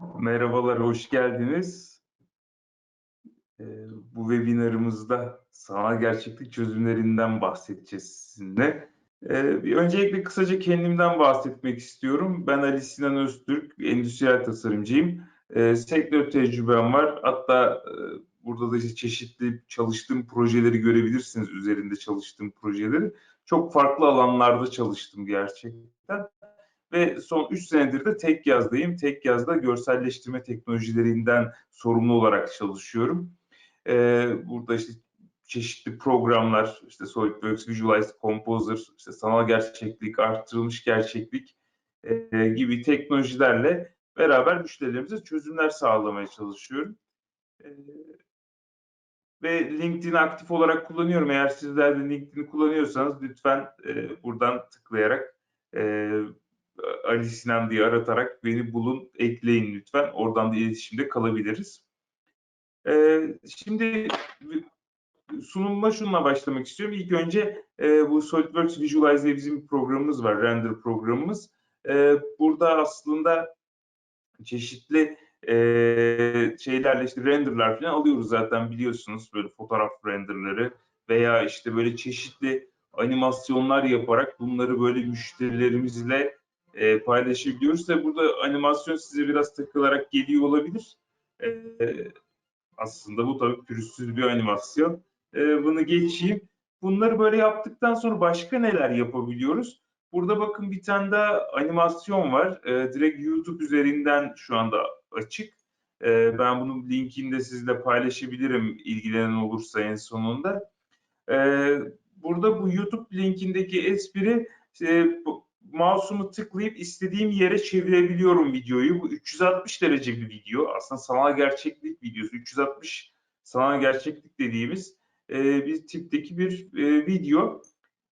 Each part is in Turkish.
Merhabalar, hoş geldiniz. Ee, bu webinarımızda sanal gerçeklik çözümlerinden bahsedeceğiz sizinle. Ee, bir öncelikle kısaca kendimden bahsetmek istiyorum. Ben Ali Sinan Öztürk, endüstriyel tasarımcıyım. Ee, sektör tecrübem var. Hatta e, burada da işte çeşitli çalıştığım projeleri görebilirsiniz, üzerinde çalıştığım projeleri. Çok farklı alanlarda çalıştım gerçekten ve son 3 senedir de tek yazdayım. Tek yazda görselleştirme teknolojilerinden sorumlu olarak çalışıyorum. Ee, burada işte çeşitli programlar, işte SolidWorks, Visualize, Composer, işte sanal gerçeklik, arttırılmış gerçeklik e, gibi teknolojilerle beraber müşterilerimize çözümler sağlamaya çalışıyorum. E, ve LinkedIn aktif olarak kullanıyorum. Eğer sizler de LinkedIn kullanıyorsanız lütfen e, buradan tıklayarak e, Ali Sinan diye aratarak beni bulun, ekleyin lütfen. Oradan da iletişimde kalabiliriz. Ee, şimdi sunumuma şununla başlamak istiyorum. İlk önce e, bu SolidWorks Visualize diye bizim bir programımız var, render programımız. E, burada aslında çeşitli e, şeylerle işte renderlar falan alıyoruz zaten biliyorsunuz böyle fotoğraf renderları veya işte böyle çeşitli animasyonlar yaparak bunları böyle müşterilerimizle e, paylaşabiliyoruz. Tabii burada animasyon size biraz takılarak geliyor olabilir. E, aslında bu tabii pürüzsüz bir animasyon. E, bunu geçeyim. Bunları böyle yaptıktan sonra başka neler yapabiliyoruz? Burada bakın bir tane daha animasyon var. E, direkt YouTube üzerinden şu anda açık. E, ben bunun linkini de sizle paylaşabilirim ilgilenen olursa en sonunda. E, burada bu YouTube linkindeki espri e, mouse'umu tıklayıp istediğim yere çevirebiliyorum videoyu. Bu 360 derece bir video. Aslında sanal gerçeklik videosu. 360 sanal gerçeklik dediğimiz e, bir tipteki bir e, video.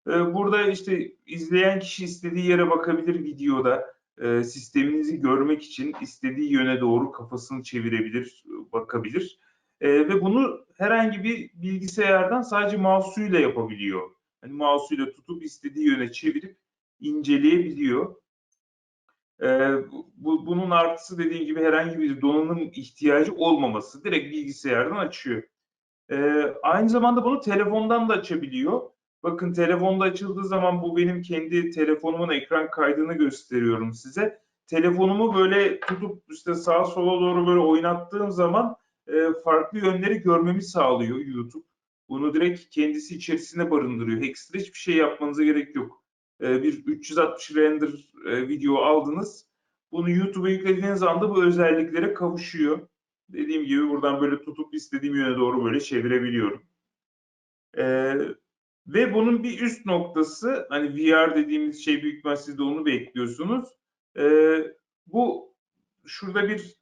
E, burada işte izleyen kişi istediği yere bakabilir videoda. E, sisteminizi görmek için istediği yöne doğru kafasını çevirebilir, bakabilir. E, ve bunu herhangi bir bilgisayardan sadece mouse'uyla yapabiliyor. Hani mouse'uyla tutup istediği yöne çevirip inceleyebiliyor. Ee, bu, bunun artısı dediğim gibi herhangi bir donanım ihtiyacı olmaması. Direkt bilgisayardan açıyor. Ee, aynı zamanda bunu telefondan da açabiliyor. Bakın telefonda açıldığı zaman bu benim kendi telefonumun ekran kaydını gösteriyorum size. Telefonumu böyle tutup işte sağa sola doğru böyle oynattığım zaman e, farklı yönleri görmemi sağlıyor YouTube. Bunu direkt kendisi içerisine barındırıyor. Ekstra hiçbir şey yapmanıza gerek yok. E, bir 360 render e, video aldınız. Bunu YouTube'a yüklediğiniz anda bu özelliklere kavuşuyor. Dediğim gibi buradan böyle tutup istediğim yöne doğru böyle çevirebiliyorum. Ee, ve bunun bir üst noktası hani VR dediğimiz şey büyük siz de onu bekliyorsunuz. Ee, bu şurada bir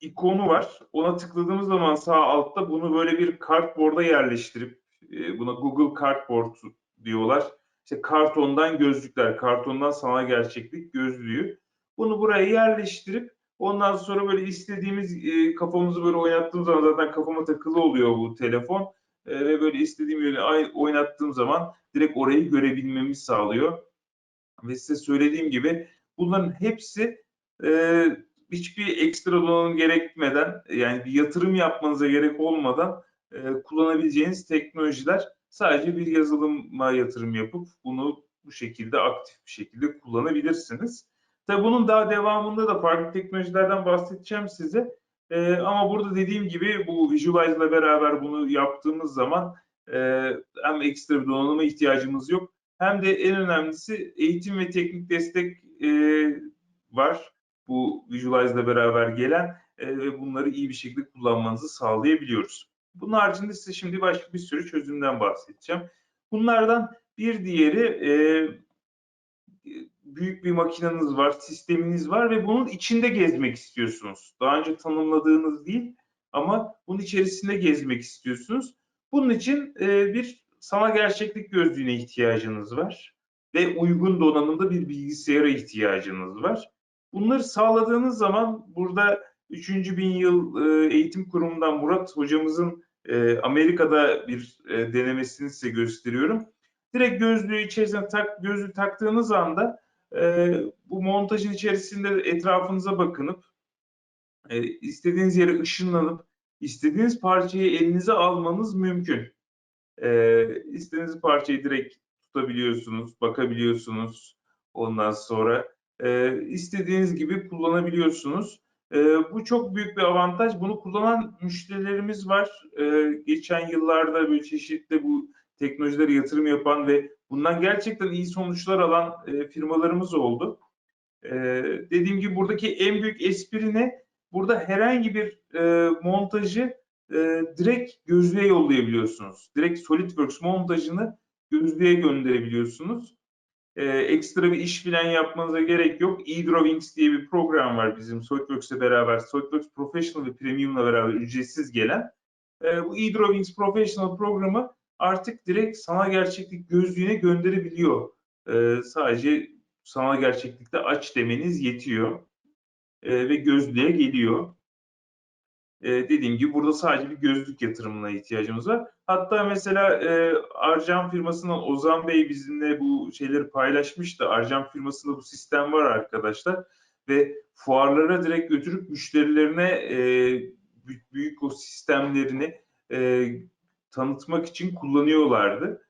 ikonu var. Ona tıkladığımız zaman sağ altta bunu böyle bir kartboard'a yerleştirip e, buna Google Cardboard diyorlar işte kartondan gözlükler, kartondan sanal gerçeklik gözlüğü. Bunu buraya yerleştirip ondan sonra böyle istediğimiz e, kafamızı böyle oynattığım zaman zaten kafama takılı oluyor bu telefon. E, ve böyle istediğim yöne oynattığım zaman direkt orayı görebilmemizi sağlıyor. Ve size söylediğim gibi bunların hepsi e, hiçbir ekstra donanım gerekmeden yani bir yatırım yapmanıza gerek olmadan e, kullanabileceğiniz teknolojiler Sadece bir yazılıma yatırım yapıp bunu bu şekilde aktif bir şekilde kullanabilirsiniz. Tabii bunun daha devamında da farklı teknolojilerden bahsedeceğim size. Ee, ama burada dediğim gibi bu Visualize ile beraber bunu yaptığımız zaman e, hem ekstra bir donanıma ihtiyacımız yok hem de en önemlisi eğitim ve teknik destek e, var. Bu Visualize ile beraber gelen e, ve bunları iyi bir şekilde kullanmanızı sağlayabiliyoruz. Bunun haricinde size şimdi başka bir sürü çözümden bahsedeceğim. Bunlardan bir diğeri e, büyük bir makineniz var, sisteminiz var ve bunun içinde gezmek istiyorsunuz. Daha önce tanımladığınız değil ama bunun içerisinde gezmek istiyorsunuz. Bunun için e, bir sanal gerçeklik gözlüğüne ihtiyacınız var ve uygun donanımda bir bilgisayara ihtiyacınız var. Bunları sağladığınız zaman burada 3. bin yıl e, eğitim kurumundan Murat hocamızın e, Amerika'da bir e, denemesini size gösteriyorum. Direkt gözlüğü içerisine tak, gözlüğü taktığınız anda bu montajın içerisinde etrafınıza bakınıp istediğiniz yere ışınlanıp istediğiniz parçayı elinize almanız mümkün. E, parçayı direkt tutabiliyorsunuz, bakabiliyorsunuz. Ondan sonra istediğiniz gibi kullanabiliyorsunuz. E, bu çok büyük bir avantaj. Bunu kullanan müşterilerimiz var. E, geçen yıllarda böyle çeşitli bu teknolojilere yatırım yapan ve bundan gerçekten iyi sonuçlar alan e, firmalarımız oldu. E, dediğim gibi buradaki en büyük espri ne? Burada herhangi bir e, montajı e, direkt gözlüğe yollayabiliyorsunuz. Direkt SolidWorks montajını gözlüğe gönderebiliyorsunuz. E, ekstra bir iş filan yapmanıza gerek yok. eDrawings diye bir program var bizim SolidWorks'le beraber. SolidWorks Professional ve Premium'la beraber ücretsiz gelen. E, bu eDrawings Professional programı artık direkt sanal gerçeklik gözlüğüne gönderebiliyor. E, sadece sanal gerçeklikte aç demeniz yetiyor. E, ve gözlüğe geliyor. E, dediğim gibi burada sadece bir gözlük yatırımına ihtiyacımız var. Hatta mesela e, Arjan firmasından Ozan Bey bizimle bu şeyleri paylaşmıştı. Arjan firmasında bu sistem var arkadaşlar. Ve fuarlara direkt götürüp müşterilerine e, büyük, büyük o sistemlerini e, tanıtmak için kullanıyorlardı.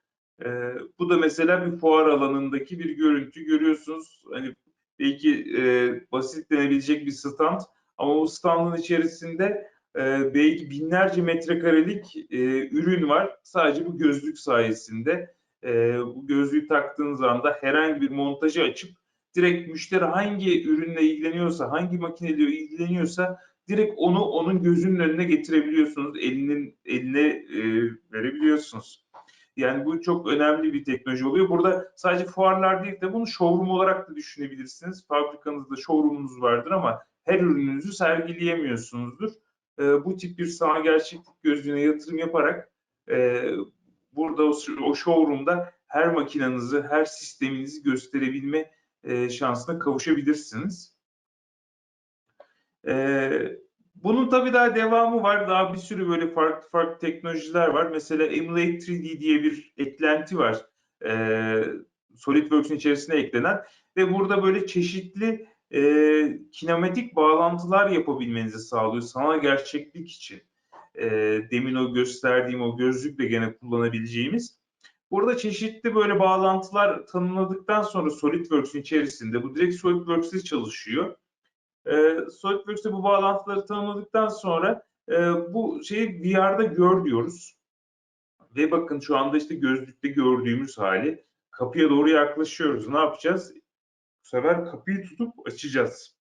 E, bu da mesela bir fuar alanındaki bir görüntü görüyorsunuz. Hani belki e, basit denebilecek bir stand ama bu standın içerisinde e, belki binlerce metrekarelik e, ürün var. Sadece bu gözlük sayesinde e, bu gözlüğü taktığınız anda herhangi bir montajı açıp direkt müşteri hangi ürünle ilgileniyorsa, hangi makineyle ilgileniyorsa direkt onu onun gözünün önüne getirebiliyorsunuz. Elinin eline e, verebiliyorsunuz. Yani bu çok önemli bir teknoloji oluyor. Burada sadece fuarlar değil de bunu showroom olarak da düşünebilirsiniz. Fabrikanızda showroom'unuz vardır ama her ürününüzü sergileyemiyorsunuzdur. E, bu tip bir sanal gerçeklik gözlüğüne yatırım yaparak e, burada o, o showroom'da her makinenizi, her sisteminizi gösterebilme e, şansına kavuşabilirsiniz. E, bunun tabii daha devamı var. Daha bir sürü böyle farklı farklı teknolojiler var. Mesela Emulate 3D diye bir eklenti var. E, SolidWorks'un içerisine eklenen ve burada böyle çeşitli e, kinematik bağlantılar yapabilmenizi sağlıyor sanal gerçeklik için. E, demin o gösterdiğim o gözlükle gene kullanabileceğimiz. Burada çeşitli böyle bağlantılar tanımladıktan sonra SolidWorks'un içerisinde bu direkt SolidWorks'te çalışıyor. E, SolidWorks'te bu bağlantıları tanımladıktan sonra e, bu şeyi VR'da gör diyoruz. Ve bakın şu anda işte gözlükte gördüğümüz hali. Kapıya doğru yaklaşıyoruz. Ne yapacağız? Bu sefer kapıyı tutup açacağız.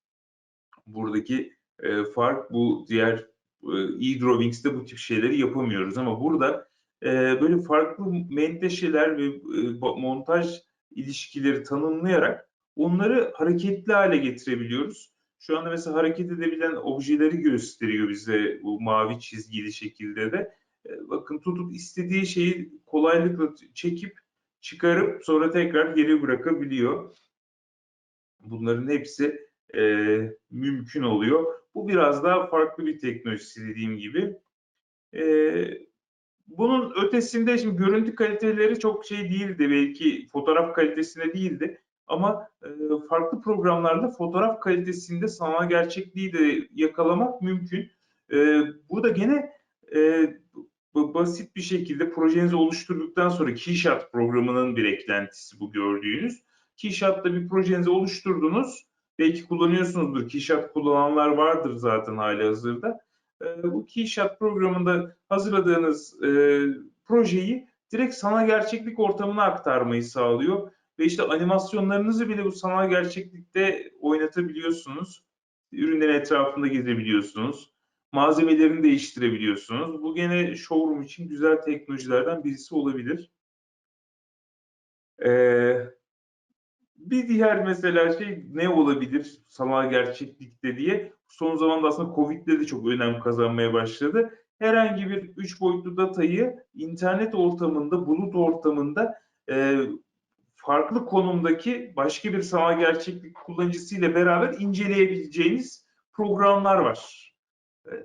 Buradaki e, fark bu diğer e, e-drawings'te bu tip şeyleri yapamıyoruz ama burada e, böyle farklı menteşeler ve e, montaj ilişkileri tanımlayarak onları hareketli hale getirebiliyoruz. Şu anda mesela hareket edebilen objeleri gösteriyor bize bu mavi çizgili şekilde de. E, bakın tutup istediği şeyi kolaylıkla çekip çıkarıp sonra tekrar geri bırakabiliyor. Bunların hepsi e, mümkün oluyor. Bu biraz daha farklı bir teknolojisi dediğim gibi. E, bunun ötesinde şimdi görüntü kaliteleri çok şey değildi belki fotoğraf kalitesine değildi ama e, farklı programlarla fotoğraf kalitesinde sanal gerçekliği de yakalamak mümkün. E, bu da gene e, basit bir şekilde projenizi oluşturduktan sonra Keyshot programının bir eklentisi bu gördüğünüz. Keyshot'ta bir projenizi oluşturdunuz. Belki kullanıyorsunuzdur. Keyshot kullananlar vardır zaten hali hazırda. E, bu Keyshot programında hazırladığınız e, projeyi direkt sanal gerçeklik ortamına aktarmayı sağlıyor. Ve işte animasyonlarınızı bile bu sanal gerçeklikte oynatabiliyorsunuz. Ürünlerin etrafında gezebiliyorsunuz. Malzemelerini değiştirebiliyorsunuz. Bu gene showroom için güzel teknolojilerden birisi olabilir. Ee, bir diğer mesela şey ne olabilir sanal gerçeklikte diye son zamanda aslında Covid'de de çok önem kazanmaya başladı. Herhangi bir üç boyutlu datayı internet ortamında, bulut ortamında e, farklı konumdaki başka bir sanal gerçeklik kullanıcısıyla beraber inceleyebileceğiniz programlar var. E,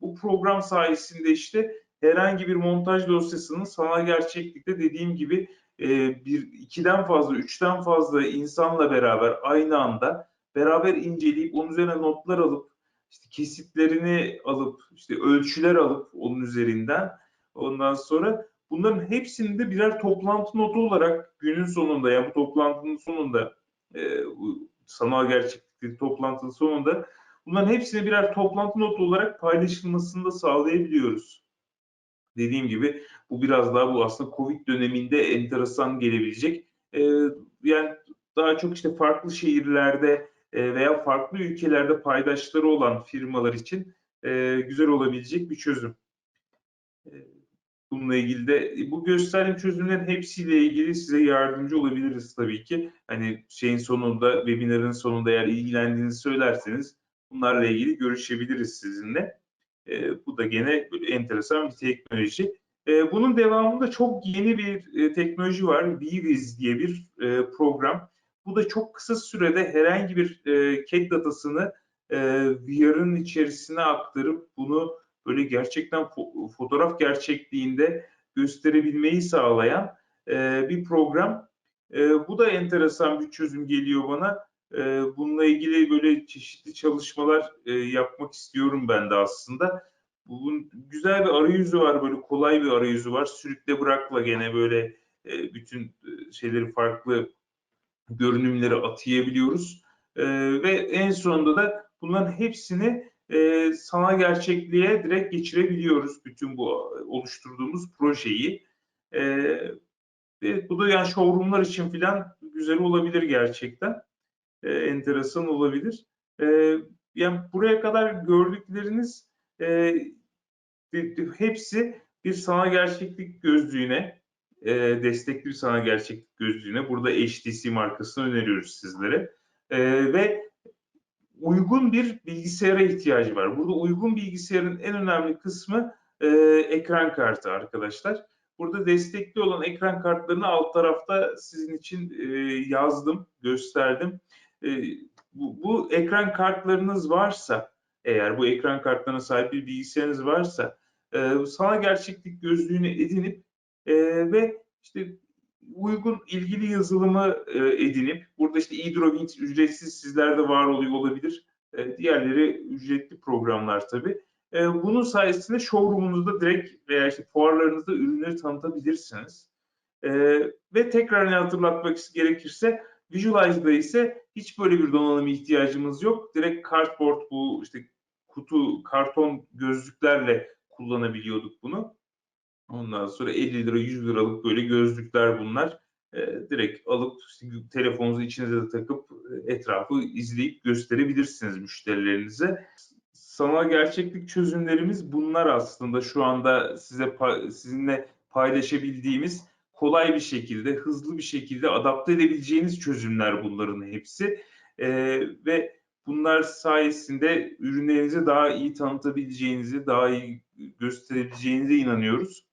bu program sayesinde işte herhangi bir montaj dosyasının sanal gerçeklikte dediğim gibi e, bir ikiden fazla, üçten fazla insanla beraber aynı anda beraber inceleyip onun üzerine notlar alıp işte kesitlerini alıp işte ölçüler alıp onun üzerinden ondan sonra bunların hepsini de birer toplantı notu olarak günün sonunda yani bu toplantının sonunda e, sanal gerçeklik toplantının sonunda bunların hepsini birer toplantı notu olarak paylaşılmasını da sağlayabiliyoruz. Dediğim gibi bu biraz daha bu aslında Covid döneminde enteresan gelebilecek. E, yani daha çok işte farklı şehirlerde e, veya farklı ülkelerde paydaşları olan firmalar için e, güzel olabilecek bir çözüm. E, bununla ilgili de bu gösterdiğim çözümlerin hepsiyle ilgili size yardımcı olabiliriz tabii ki. Hani şeyin sonunda, webinarın sonunda eğer ilgilendiğinizi söylerseniz bunlarla ilgili görüşebiliriz sizinle. E, bu da gene enteresan bir teknoloji. E, bunun devamında çok yeni bir e, teknoloji var. BWiz diye bir e, program. Bu da çok kısa sürede herhangi bir e, CAD datasını e, VR'ın içerisine aktarıp bunu böyle gerçekten fo- fotoğraf gerçekliğinde gösterebilmeyi sağlayan e, bir program. E, bu da enteresan bir çözüm geliyor bana. E, bununla ilgili böyle çeşitli çalışmalar e, yapmak istiyorum ben de aslında. Bunun güzel bir arayüzü var, böyle kolay bir arayüzü var. Sürükle bırakla gene böyle e, bütün e, şeyleri farklı görünümleri atayabiliyoruz. E, ve en sonunda da bunların hepsini e, sanal gerçekliğe direkt geçirebiliyoruz bütün bu oluşturduğumuz projeyi. E, ve bu da yani showroomlar için filan güzel olabilir gerçekten. E, enteresan olabilir. E, yani buraya kadar gördükleriniz e, hepsi bir sanal gerçeklik gözlüğüne, e, destekli bir sanal gerçeklik gözlüğüne. Burada HTC markasını öneriyoruz sizlere. E, ve uygun bir bilgisayara ihtiyacı var. Burada uygun bilgisayarın en önemli kısmı e, ekran kartı arkadaşlar. Burada destekli olan ekran kartlarını alt tarafta sizin için e, yazdım, gösterdim. E, bu, bu ekran kartlarınız varsa, eğer bu ekran kartlarına sahip bir bilgisayarınız varsa, e, sanal gerçeklik gözlüğünü edinip e, ve işte uygun ilgili yazılımı e, edinip burada işte eDrawings ücretsiz sizlerde var oluyor olabilir. E, diğerleri ücretli programlar tabii. E, bunun sayesinde showroom'unuzda direkt veya işte fuarlarınızda ürünleri tanıtabilirsiniz. E, ve tekrar ne hatırlatmak gerekirse Visualize'da ise hiç böyle bir donanım ihtiyacımız yok. Direkt Cardboard bu işte kutu, karton gözlüklerle kullanabiliyorduk bunu. Ondan sonra 50 lira 100 liralık böyle gözlükler bunlar. E, direkt alıp telefonunuzu içinize de takıp e, etrafı izleyip gösterebilirsiniz müşterilerinize. Sanal gerçeklik çözümlerimiz bunlar aslında şu anda size sizinle paylaşabildiğimiz kolay bir şekilde, hızlı bir şekilde adapte edebileceğiniz çözümler bunların hepsi. E, ve bunlar sayesinde ürünlerinizi daha iyi tanıtabileceğinizi, daha iyi gösterebileceğinize inanıyoruz.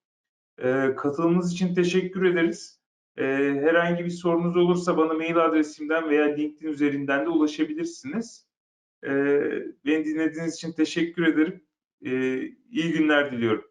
E, katılımınız için teşekkür ederiz. E, herhangi bir sorunuz olursa bana mail adresimden veya LinkedIn üzerinden de ulaşabilirsiniz. E, beni dinlediğiniz için teşekkür ederim. E, iyi günler diliyorum.